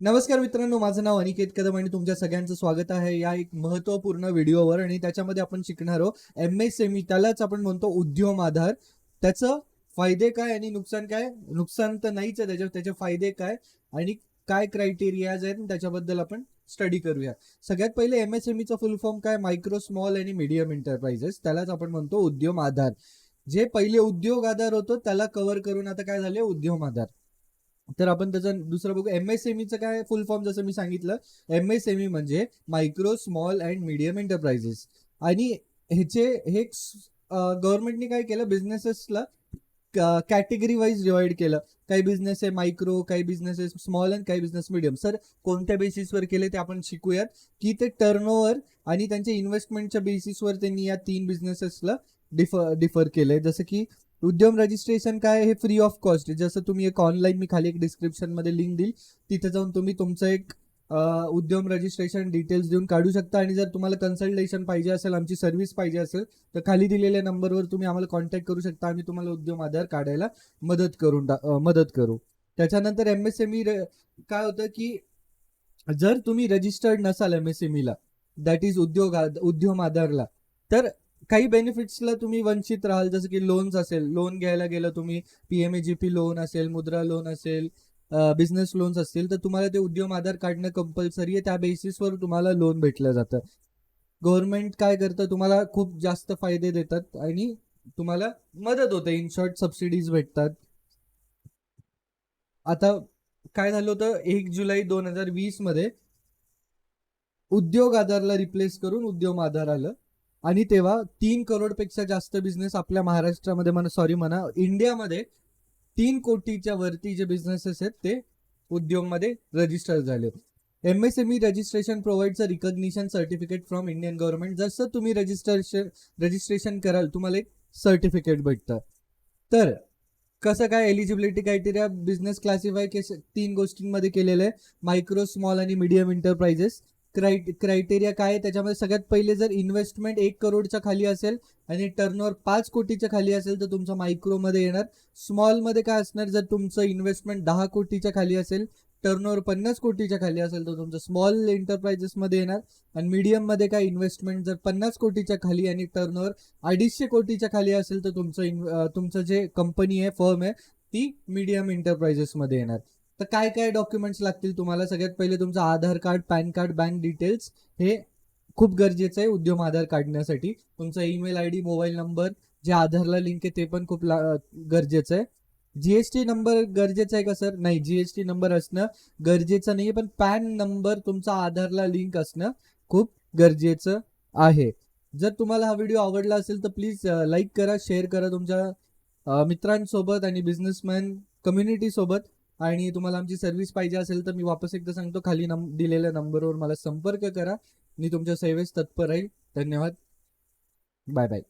नमस्कार मित्रांनो माझं नाव अनिकेत कदम आणि तुमच्या सगळ्यांचं स्वागत आहे या एक महत्त्वपूर्ण व्हिडिओवर आणि त्याच्यामध्ये आपण शिकणार आहोत. एम एस एम ई त्यालाच आपण म्हणतो उद्यम आधार. त्याचं फायदे काय आणि नुकसान काय? नुकसान तर नाहीच आहे त्याच्या त्याचे फायदे काय आणि काय क्रायटेरियाज आहेत त्याच्याबद्दल आपण स्टडी करूया. सगळ्यात पहिले एम एस एम ईचा फुल फॉर्म काय? मायक्रो स्मॉल आणि मीडियम एंटरप्राइजेस त्यालाच आपण म्हणतो उद्यम आधार. जे पहिले उद्योग आधार होतो त्याला कव्हर करून आता काय झाले? उद्यम आधार. तर आपण त्याचं दुसरं बघू. एम एस एम काय फुल फॉर्म जसं मी सांगितलं एम एस एम ई म्हणजे micro small and medium enterprises आणि ह्याचे हे गव्हर्नमेंटने काय केलं? बिझनेसेसला कॅटेगरी वाईज डिवाइड केलं. काही बिझनेस आहे मायक्रो काही बिझनेस आहे स्मॉल अँड काही बिझनेस मिडियम सर कोणत्या बेसिसवर केले ते आपण शिकूयात. की ते टर्नओव्हर आणि त्यांच्या इन्व्हेस्टमेंटच्या बेसिसवर त्यांनी या तीन बिझनेसेसला डिफर डिफर केलंय. जसं की उद्यम रजिस्ट्रेशन काय हे फ्री ऑफ कॉस्ट आहे. जसं तुम्ही एक ऑनलाईन मी खाली एक डिस्क्रिप्शनमध्ये लिंक देईल. तिथे जाऊन तुम्ही तुमचं एक उद्यम रजिस्ट्रेशन डिटेल्स देऊन काढू शकता. आणि जर तुम्हाला कन्सल्टेशन पाहिजे असेल आमची सर्व्हिस पाहिजे असेल तर खाली दिलेल्या नंबरवर तुम्ही आम्हाला कॉन्टॅक्ट करू शकता. आम्ही तुम्हाला उद्यम आधार काढायला मदत करून मदत करू. त्याच्यानंतर एम एस एम ई काय होतं की जर तुम्ही रजिस्टर्ड नसाल एम एस एम ईला दॅट इज उद्योग उद्यम आधारला तर काही बेनिफिट्सला तुम्ही वंचित राहाल जसं की लोन्स असेल. लोन घ्यायला गेलं तुम्ही पीएमएजीपी जी पी लोन असेल मुद्रा लोन असेल बिझनेस लोन्स असतील तर तुम्हाला ते उद्यम आधार काढणं कंपल्सरी आहे. त्या बेसिसवर तुम्हाला लोन भेटलं जातं. गव्हर्नमेंट काय करतं तुम्हाला खूप जास्त फायदे देतात आणि तुम्हाला मदत होते. इन शॉर्ट सबसिडीज भेटतात. आता काय झालं होतं एक जुलै दोन हजार वीसमध्ये उद्योग आधारला रिप्लेस करून उद्यम आधार आलं. आणि तेव्हा तीन करोडपेक्षा जास्त बिझनेस आपल्या महाराष्ट्रामध्ये म्हणा सॉरी म्हणा इंडियामध्ये तीन कोटीच्या वरती जे बिझनेसेस आहेत ते उद्योगमध्ये रजिस्टर झाले M S M E registration प्रोव्हाइडचं recognition certificate from Indian government जसं तुम्ही रजिस्ट्रेशन रजिस्ट्रेशन कराल तुम्हाला एक सर्टिफिकेट भेटतं. तर कसं काय एलिजिबिलिटी क्रायटेरिया बिझनेस क्लासिफाय तीन गोष्टींमध्ये केलेलं आहे? मायक्रो स्मॉल आणि मीडियम एंटरप्राइजेस क्राय क्रायटेरिया काय आहे त्याच्यामध्ये सगळ्यात पहिले जर इन्व्हेस्टमेंट एक करोडच्या खाली असेल आणि टर्नओव्हर पाच कोटीच्या खाली असेल तर तुमचं मायक्रोमध्ये येणार. स्मॉलमध्ये काय असणार? जर तुमचं इन्व्हेस्टमेंट दहा कोटीच्या खाली असेल टर्नओव्हर पन्नास कोटीच्या खाली असेल तर तुमचं स्मॉल एंटरप्राइजेसमध्ये येणार. आणि मीडियममध्ये काय इन्व्हेस्टमेंट जर पन्नास कोटीच्या खाली आणि टर्नओव्हर अडीचशे कोटीच्या खाली असेल तर तुमचं इन- तुमचं जे कंपनी आहे फर्म आहे ती मीडियम एंटरप्राइजेसमध्ये येणार. तर काय काय डॉक्युमेंट्स लागतील तुम्हाला? सगळ्यात पहिले तुमचं Aadhaar card PAN card bank details हे खूप गरजेचं आहे उद्यम आधार काढण्यासाठी. तुमचा email I D mobile number जे आधारला लिंक आहे ते पण खूप गरजेचं आहे. जीएसटी नंबर गरजेचा आहे का सर नाही जीएसटी नंबर असणं गरजेचं नाही पण पॅन नंबर तुमचा आधारला लिंक असणं खूप गरजेचं आहे. जर तुम्हाला हा व्हिडिओ आवडला असेल तर प्लीज लाईक करा शेअर करा तुमच्या मित्रांसोबत आणि बिझनेसमॅन कम्युनिटीसोबत आणि तुम्हाला आमची सर्व्हिस पाहिजे असेल तर मी वापस एकदा सांगतो खाली नम दिलेल्या नंबरवर मला संपर्क करा. मी तुमच्या सेवेस तत्पर राहील. धन्यवाद. Bye bye